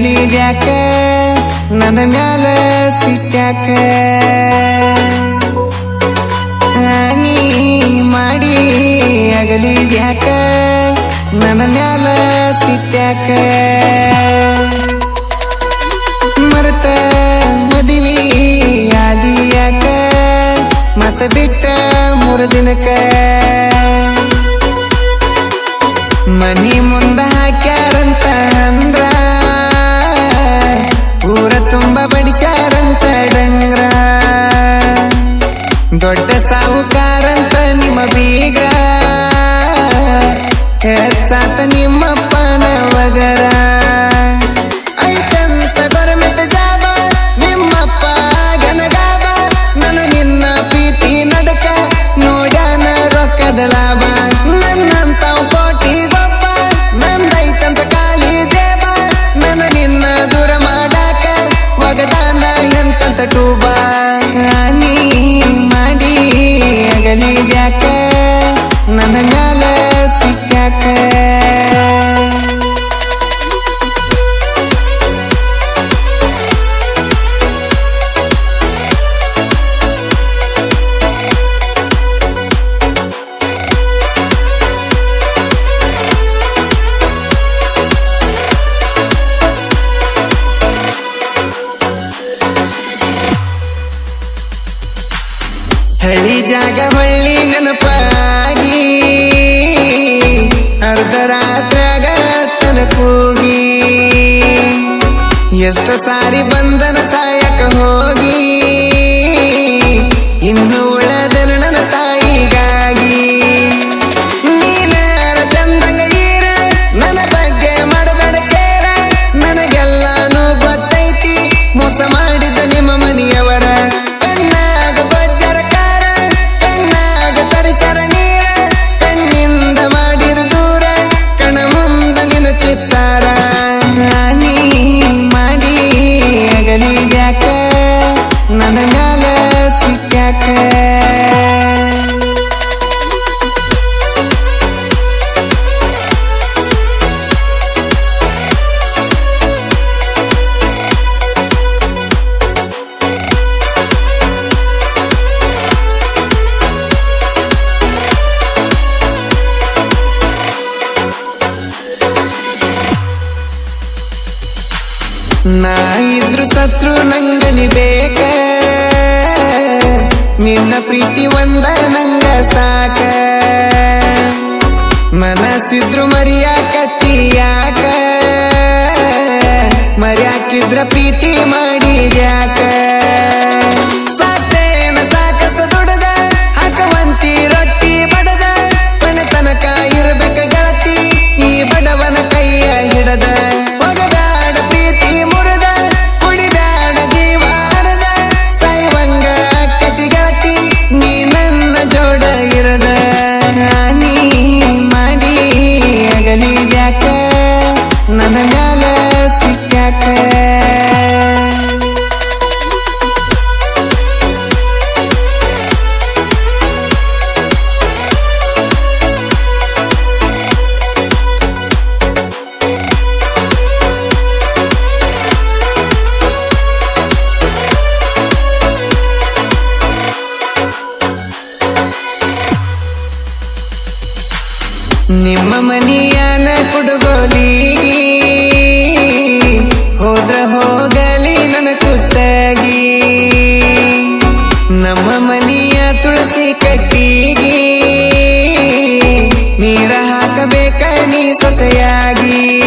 ಯಾಕ ನನ್ನ ಮ್ಯಾಲ ಸಿಟ್ಯಾಕ? ನೀ ಮಾಡಿ ಅಗಲಿದ್ಯಾಕ? ನನ್ನ ಮ್ಯಾಲ ಸಿಟ್ಯಾಕ? ಮರತ ಮದುವೆ ಆದಿಯಾಕ? ಮತ್ತ ಬಿಟ್ಟ ಮೂರು ದಿನಕ್ಕ ಮನಿ ಮುಂದ ಹಾಕ್ಯಾರಂತ ಅಂದ್ರ ಹೆಚ್ಚಾತ ನಿಮ್ಮಪ್ಪನ ವಗರ ಹೊಳ್ಳಿ ನೆನಪಾಗಿ ಅರ್ಧ ರಾತ್ರಾಗ ತನಕೂಗಿ ಎಷ್ಟು ಸಾರಿ ಬಂದನ ಸಾಯಕ ಹೋಗಿ ಇನ್ನು ನನ್ನ ಮ್ಯಾಲ ಸಿಕ್ಕಾಕೆ ನಾ ಇದ್ರು ಸತ್ರು ನಂಗಲಿ ಬೇಕ ನಿನ್ನ ಪ್ರೀತಿ ಒಂದ ನಂಗ ಸಾಕ. ಮನಸ್ಸಿದ್ರು ಮರಿಯಾಕತ್ತಿ ಮನಿಯನ ಕುಡುಗೋಲಿ. ಹೋದ ಹೋಗಲಿ ನನ್ನ ಕುತ್ತಗಿ. ನಮ್ಮ ಮನಿಯ ತುಳಸಿ ಕಟ್ಟಿಗಿ. ನೀರ ಹಾಕಬೇಕ ನೀ ಸೊಸೆಯಾಗಿ.